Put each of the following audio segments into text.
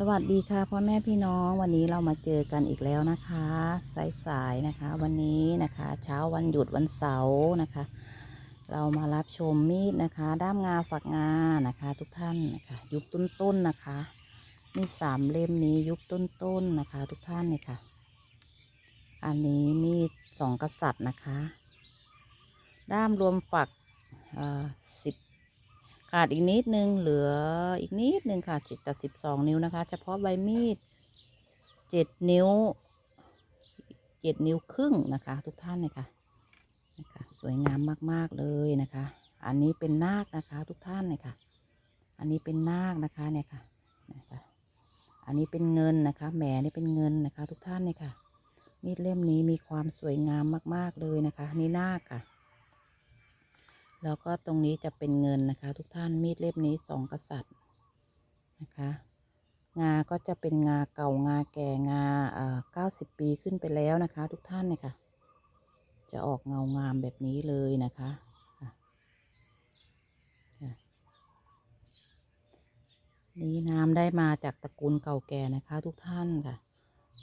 สวัสดีค่ะพ่อแม่พี่น้องวันนี้เรามาเจอกันอีกแล้วนะคะสายๆนะคะ วันนี้นะคะ เช้าวันหยุดวันเสาร์นะคะ เรามารับชมมีดนะคะ ด้ามงาฝักงานะคะ ทุกท่านนะคะยุคต้นๆนะคะ มีสามเล่มนี้ยุคต้นๆนะคะ ทุกท่านเลยค่ะ อันนี้มีดสองกษัตริย์นะคะ ด้ามรวมฝักสิบ ขาดอีกนิดนึงเหลืออีกนิดนึงค่ะแต่สิบสองนิ้วนะคะ เฉพาะใบมีดเจ็ดนิ้วเจ็ดนิ้วครึ่งนะคะ ทุกท่านเลยค่ะนะคะสวยงามมากๆเลยนะคะ อันนี้เป็นนาคนะคะทุกท่านเลยค่ะ อันนี้เป็นนาคนะคะเนี่ยค่ะนะคะอันนี้เป็นเงินนะคะ แหมนี่เป็นเงินนะคะ ทุกท่านเลยค่ะมีดเล่มนี้มีความสวยงามมาก ๆเลยนะคะ นี่นาคค่ะ แล้วก็ตรงนี้จะเป็นเงินนะคะ ทุกท่านมีดเล่มนี้สองกษัตริย์นะคะ งาก็จะเป็นงาเก่างาแก่งาเอ่อเก้าสิบปีขึ้นไปแล้วนะคะ ทุกท่านเนี่ยค่ะ จะออกเงางามแบบนี้เลยนะคะนี่น้ำได้มาจากตระกูลเก่าแก่นะคะ ทุกท่านค่ะ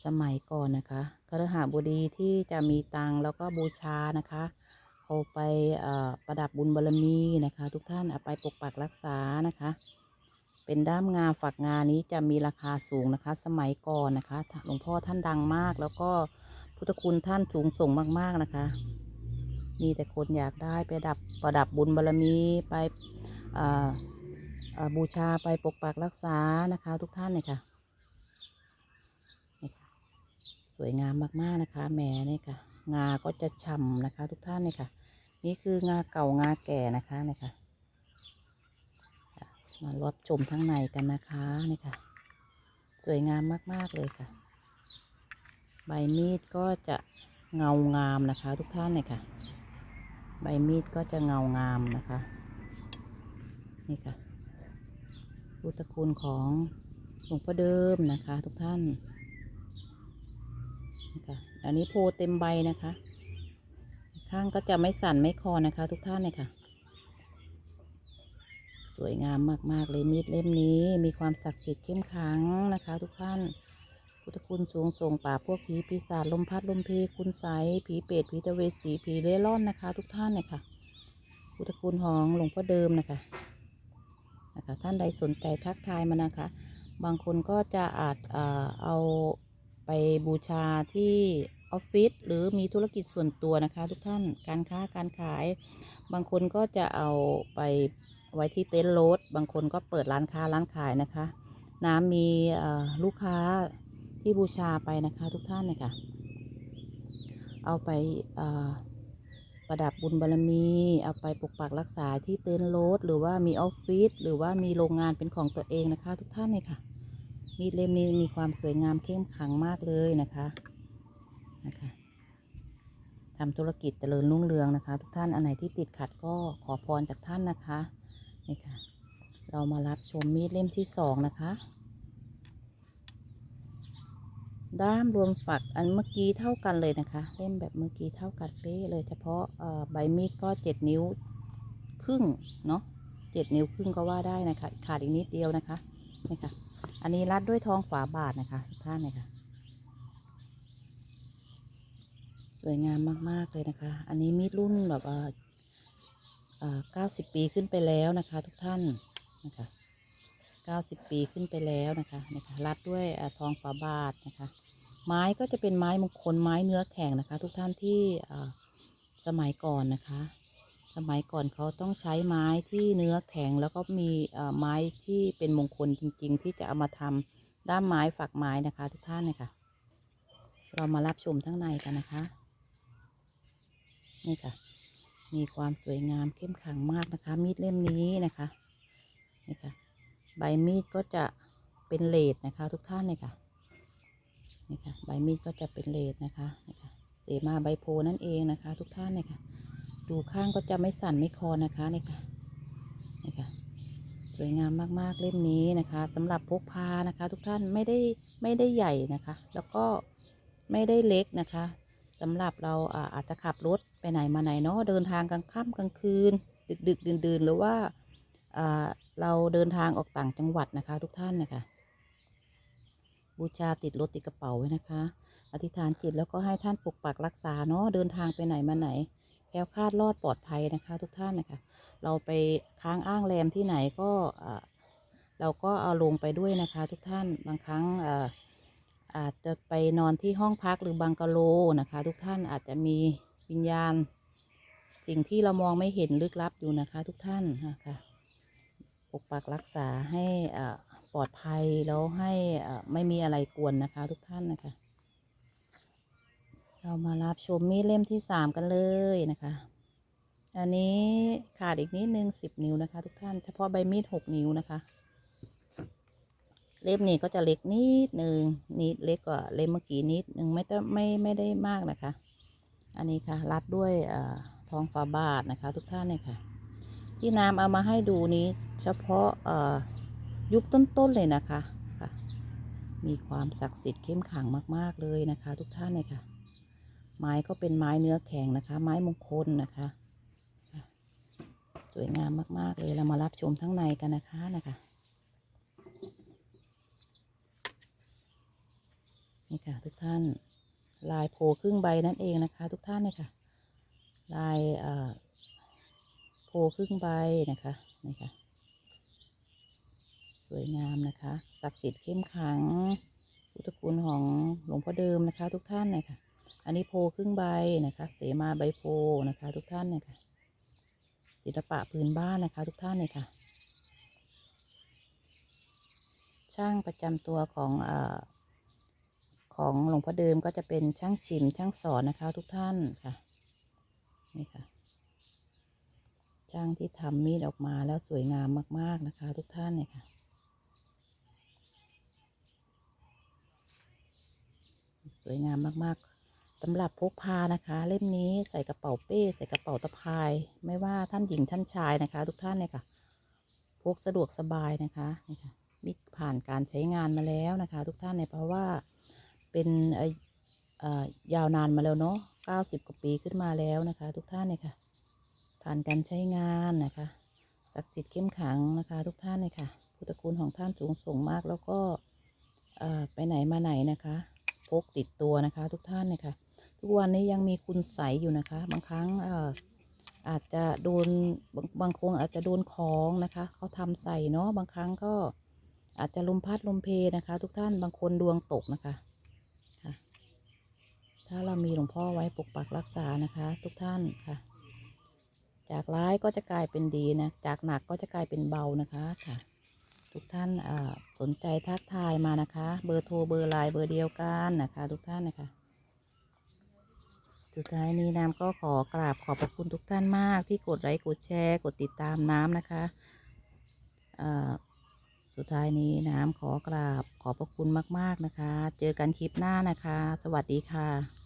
สมัยก่อนนะคะคฤหบดีที่จะมีตังแล้วก็บูชานะคะ เอาไปประดับบุญบารมีนะคะ ทุกท่านเอาไปปกปักรักษานะคะ เป็นด้ามงาฝักงานี้จะมีราคาสูงนะคะ สมัยก่อนนะคะหลวงพ่อท่านดังมาก แล้วก็พุทธคุณท่านสูงส่งมากๆนะคะ มีแต่คนอยากได้ไปดับประดับบุญบารมีไปบูชาไปปกปักรักษานะคะ ทุกท่านเลยค่ะสวยงามมากๆนะคะแหม่นี่ยค่ะ งาก็จะฉ่ำนะคะ ทุกท่านนี่ค่ะ นี่คืองาเก่างาแก่นะคะนี่ค่ะคะมารับชมทั้งในกันนะคะนี่ค่ะ สวยงามมาก ๆ เลยค่ะ ใบมีดก็จะเงางามนะคะ ทุกท่านนี่ค่ะ ใบมีดก็จะเงางามนะคะ นี่ค่ะพุทธคุณของหลวงพ่อเดิมนะคะ ทุกท่านนะคะอันนี้โพเต็มใบนะคะ ข้างก็จะไม่สั่นไม่คอนะคะ ทุกท่านเลยค่ะ สวยงามมากๆเลยมีดเล่มนี้มีความศักดิ์สิทธิ์เข้มขังนะคะ ทุกท่านพุทธคุณสูงส่งป่าพวกผีปีศาจลมพัดลมเพคุณใสผีเปรตผีตะเวสีผีเล่ร่อนนะคะ ทุกท่านเลยค่ะพุทธคุณของหลวงพ่อเดิมนะคะนะคะท่านใดสนใจทักทายมานะคะ บางคนก็จะอาจเออเอาไปบูชาที่ ออฟฟิศหรือมีธุรกิจส่วนตัวนะคะ ทุกท่านการค้าการขาย บางคนก็จะเอาไปไว้ที่เต็นท์รถบางคนก็เปิดร้านค้าร้านขายนะคะ น้ำมีลูกค้าที่บูชาไปนะคะทุกท่านเลยค่ะ เอาไปประดับบุญบารมี เอาไปปกปักรักษาที่เต็นท์รถหรือว่ามีออฟฟิศหรือว่ามีโรงงานเป็นของตัวเองนะคะ ทุกท่านเลยค่ะ มีดเล่มนี้มีความสวยงามเข้มขังมากเลยนะคะ นะคะทำธุรกิจเจริญรุ่งเรืองนะคะ ทุกท่านอันไหนที่ติดขัดก็ขอพรจากท่านนะคะนี่ค่ะ เรามารับชมมีดเล่มที่สองนะคะ ด้ามรวมฝักอันเมื่อกี้เท่ากันเลยนะคะ เล่มแบบเมื่อกี้เท่ากันเป๊ะเลยเฉพาะใบมีดก็เจ็ดนิ้วครึ่งเนาะเจ็ดนิ้วครึ่งก็ว่าได้นะคะ ขาดอีกนิดเดียวนะคะนี่ค่ะ อันนี้รัดด้วยทองฝาบาทนะคะ ทุกท่านเลยค่ะ ส วยงามมาก ๆ เลยนะคะ อันนี้มีดรุ่นแบบว่าเก้าสิบปีขึ้นไปแล้วนะคะ ทุกท่านนะคะเก้าสิบปีขึ้นไปแล้วนะคะนะคะรัดด้วยอทองฝาบาทนะคะ ไม้ก็จะเป็นไม้มงคลไม้เนื้อแข็งนะคะ ทุกท่านที่อ่าสมัยก่อนนะคะ สมัยก่อนเขาต้องใช้ไม้ที่เนื้อแข็งแล้วก็มีไม้ที่เป็นมงคลจริง ๆ ที่จะเอามาทำด้ามไม้ฝักไม้นะคะ ทุกท่านเลยค่ะเรามารับชมทั้งในกันนะคะ นี่ค่ะ มีความสวยงามเข้มขังมากนะคะ มีดเล่มนี้นะคะนี่ค่ะ ใบมีดก็จะเป็นเลดนะคะ ทุกท่านเลยค่ะนี่ค่ะ ใบมีดก็จะเป็นเลดนะคะนี่ค่ะเสมาใบโพนั่นเองนะคะ ทุกท่านเลยค่ะ ดูข้างก็จะไม่สั่นไม่คลอนนะคะนี่ค่ะนี่ค่ะสวยงามมากๆเล่มนี้นะคะสำหรับพกพานะคะ ทุกท่านไม่ได้ไม่ได้ใหญ่นะคะ แล้วก็ไม่ได้เล็กนะคะสำหรับเราอาจจะขับรถ ไปไหนมาไหนเนาะเดินทางกลางค่ำกลางคืน ดึกดึกดื่นดื่นหรือว่าเราเดินทางออกต่างจังหวัดนะคะ ทุกท่านนะคะบูชาติดรถติดกระเป๋าไว้นะคะ อธิษฐานจิตแล้วก็ให้ท่านปกปักรักษาเนาะเดินทางไปไหนมาไหนแคล้วคาดรอดปลอดภัยนะคะ ทุกท่านนะคะ เราไปค้างอ้างแรมที่ไหนก็เราก็เอาลงไปด้วยนะคะ ทุกท่านบางครั้งอาจจะไปนอนที่ห้องพักหรือบังกะโลนะคะ ทุกท่านอาจจะมี วิญญาณ สิ่งที่เรามองไม่เห็นลึกลับอยู่นะคะ ทุกท่านนะคะปกปักรักษาให้อ่าปลอดภัยแล้วให้อ่าไม่มีอะไรกวนนะคะ ทุกท่านนะคะ เรามารับชมมีดเล่มที่สามกันเลยนะคะ อันนี้ขาดอีกนิดนึงสิบนิ้วนะคะ ทุกท่านเฉพาะใบมีดหกนิ้วนะคะ เล่มนี้ก็จะเล็กนิดหนึ่งนิดเล็กกว่าเล่มเมื่อกี้นิดหนึ่งไม่ต้องไม่ไม่ได้มากนะคะ อันนี้ค่ะรัดด้วยอทองฝาบาทนะคะ ทุกท่านเนี่ยค่ะ ที่น้ำเอามาให้ดูนี้เฉพาะยุบต้นๆเลยนะคะค่ะ มีความศักดิ์สิทธิ์เข้มขังมาก ๆ เลยนะคะ ทุกท่านเนี่ยค่ะ ไม้ก็เป็นไม้เนื้อแข็งนะคะ ไม้มงคลนะคะสวยงามมาก ๆ เลย เรามารับชมทั้งในกันนะคะนะคะ นี่ค่ะทุกท่าน ลายโพครึ่งใบนั่นเองนะคะ ทุกท่านเนี่ยค่ะ ลายเอ่อโพครึ่งใบนะคะนี่ค่ะ สวยงามนะคะศักดิ์สิทธิ์เข้มขังพุทธคุณของหลวงพ่อเดิมนะคะ ทุกท่านเนี่ยค่ะ อันนี้โพครึ่งใบนะคะ เสมาใบโพนะคะ ทุกท่านเนี่ยค่ะ ศิลปะพื้นบ้านนะคะ ทุกท่านเนี่ยค่ะ ช่างประจำตัวของเอ่อ ของหลวงพ่อเดิมก็จะเป็นช่างชิมช่างสอนนะคะทุกท่านค่ะนี่ค่ะช่างที่ทำมีดออกมาแล้วสวยงามมาก ๆ นะคะ ทุกท่านเนี่ยค่ะสวยงามมากๆสำหรับพกพานะคะ เล่มนี้ใส่กระเป๋าเป้ใส่กระเป๋าตะพาย ไม่ว่าท่านหญิงท่านชายนะคะ ทุกท่านเนี่ยค่ะพกสะดวกสบายนะคะนี่ค่ะมิดผ่านการใช้งานมาแล้วนะคะ ทุกท่านเนี่ยเพราะว่า เป็นอ่อเอ่อยาวนานมาแล้วเนาะ90กว่าปีขึ้นมาแล้วนะคะ ทุกท่านเนี่ยค่ะ ผ่านการใช้งานนะคะศักดิ์สิทธิ์เข้มขังนะคะ ทุกท่านเนี่ยค่ะพุทธคุณของท่านสูงส่งมากแล้วก็เอ่อไปไหนมาไหนนะคะพกติดตัวนะคะ ทุกท่านเนี่ยค่ะ ทุกวันนี้ยังมีคุณใสยอยู่นะคะ บางครั้งเอ่ออาจจะโดนบางบางคนอาจจะโดนของนะคะเขาทำใส่เนาะบางครั้งก็อาจจะลมพัดลมเพนะคะ ทุกท่านบางคนดวงตกนะคะ ถ้าเรามีหลวงพ่อไว้ปกปักรักษานะคะ ทุกท่านค่ะ จากร้ายก็จะกลายเป็นดีนะ จากหนักก็จะกลายเป็นเบานะคะค่ะ ทุกท่านสนใจทักทายมานะคะ เบอร์โทรเบอร์ไลน์เบอร์เดียวกันนะคะ ทุกท่านนะคะสุดท้ายนี้น้ำก็ขอกราบขอบพระคุณทุกท่านมาก ที่กดไลค์กดแชร์ กดติดตามน้ำนะคะสุดท้ายนี้น้ำขอกราบขอบพระคุณมาก ๆ นะคะ เจอกันคลิปหน้านะคะ สวัสดีค่ะ